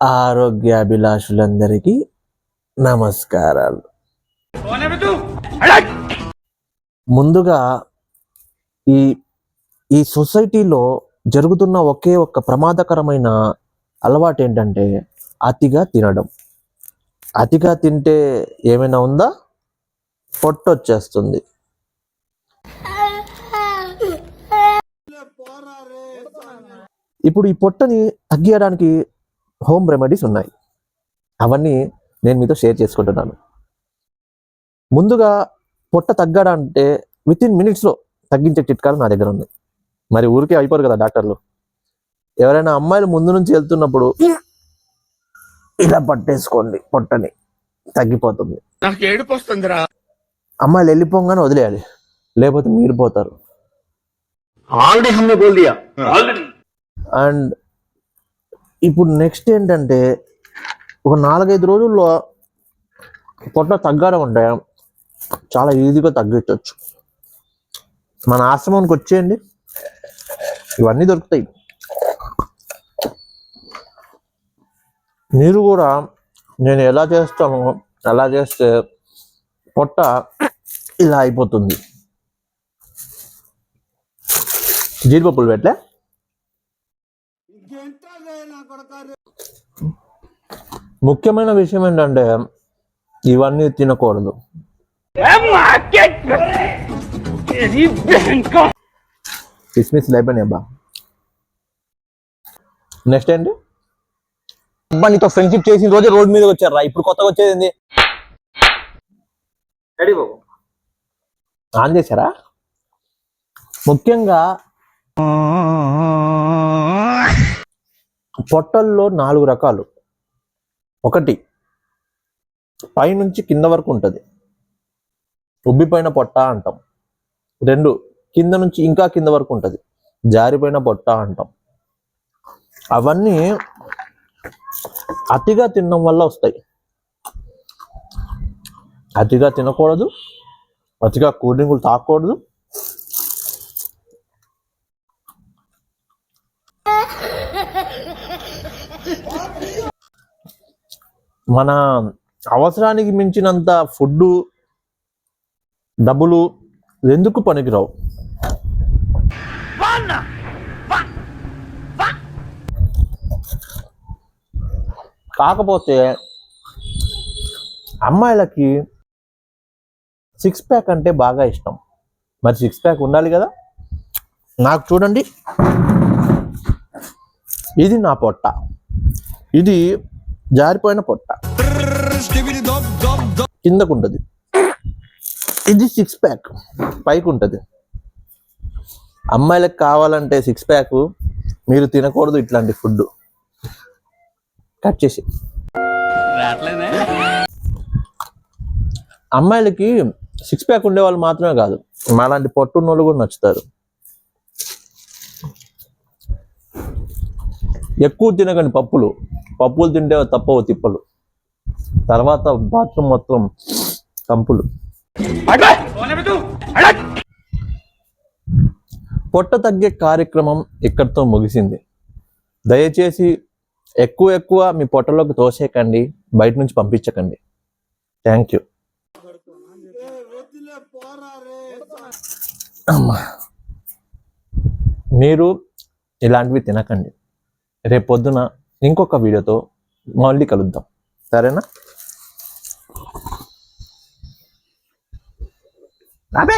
ఆరోగ్యాభిలాషులందరికీ నమస్కారాలు. ముందుగా ఈ ఈ సొసైటీలో జరుగుతున్న ఒకే ఒక్క ప్రమాదకరమైన అలవాటు ఏంటంటే అతిగా తినడం. అతిగా తింటే ఏమైనా ఉందా? పొట్ట వచ్చేస్తుంది ఇప్పుడు ఈ పొట్టని తగ్గియడానికి హోమ్ రెమెడీస్ ఉన్నాయి. అవన్నీ నేను మీతో షేర్ చేసుకుంటున్నాను. ముందుగా పొట్ట తగ్గడంటే విత్ ఇన్ మినిట్స్లో తగ్గించే చిట్కాలు నా దగ్గర ఉన్నాయి. మరి ఊరికే అయిపోరు కదా డాక్టర్లు. ఎవరైనా అమ్మాయిలు ముందు నుంచి వెళ్తున్నప్పుడు ఇలా పట్టేసుకోండి పొట్టని. తగ్గిపోతుంది. నాకు ఏడుపు వస్తుందిరా. అమ్మాయిలు వెళ్ళిపోగానే వదిలేయాలి. లేకపోతే మీరు పోతారు. ఆల్రెడీ హమ్నే బోల్ దియా ఆల్రెడీ అండ్ ఇప్పుడు నెక్స్ట్ ఏంటంటే ఒక నాలుగైదు రోజుల్లో పొట్ట తగ్గడం అంటే చాలా ఈజీగా తగ్గించవచ్చు మన ఆశ్రమానికి వచ్చేయండి. ఇవన్నీ దొరుకుతాయి. మీరు కూడా నేను ఎలా చేస్తానో అలా చేస్తే పొట్ట ఇలా అయిపోతుంది. జీడిపప్పులు పెట్టలే? ముఖ్యమైన విషయం ఏంటంటే ఇవన్నీ తినకూడదు. కిస్మిస్ అయిపోయినాయి అబ్బా. నెక్స్ట్ ఏంటి? అబ్బా నీతో ఫ్రెండ్షిప్ చేసిన రోజే రోడ్ మీద వచ్చారా ఇప్పుడు కొత్తగా వచ్చేది ఏంది? Ready Babu. ఆన్ చేశారా? ముఖ్యంగా పొట్టల్లో నాలుగు రకాలు. ఒకటి పైనుంచి కింద వరకు ఉంటుంది. ఉబ్బిపోయిన పొట్ట అంటాం. రెండు కింద నుంచి ఇంకా కింద వరకు ఉంటుంది. జారిపోయిన పొట్ట అంటాం. అవన్నీ అతిగా తినడం వల్ల వస్తాయి. అతిగా తినకూడదు. అతిగా కూల్ డ్రింకులు తాకూడదు. మన అవసరానికి మించినంత ఫుడ్ డబ్బులు ఎందుకు పనికిరావు? కాకపోతే అమ్మాయిలకి సిక్స్ ప్యాక్ అంటే బాగా ఇష్టం. మరి సిక్స్ ప్యాక్ ఉండాలి కదా? నాకు చూడండి. ఇది నా పొట్ట. ఇది జారిపోయిన పొట్ట. కిందకు ఉంటుంది ఇది సిక్స్ ప్యాక్ పైకి ఉంటుంది అమ్మాయిలకు కావాలంటే సిక్స్ ప్యాక్ మీరు తినకూడదు ఇట్లాంటి ఫుడ్ కట్ చేసి. అమ్మాయిలకి సిక్స్ ప్యాక్ ఉండే వాళ్ళు మాత్రమే కాదు. మాలాంటి పొట్టున్న వాళ్ళు కూడా నచ్చుతారు. ఎక్కువ తినకండి పప్పులు. పప్పులు తింటే తప్పవు తిప్పలు. తర్వాత బాత్రూమ్ మొత్తం కంపులు. పొట్ట తగ్గే కార్యక్రమం ఇక్కడితో ముగిసింది. దయచేసి ఎక్కువ ఎక్కువ మీ పొట్టలోకి తోసేయకండి బయట నుంచి పంపించకండి. Thank you. మీరు ఇలాంటివి తినకండి. రేపు పొద్దున ఇంకొక వీడియోతో మళ్ళీ కలుద్దాం. సరేనా? అబే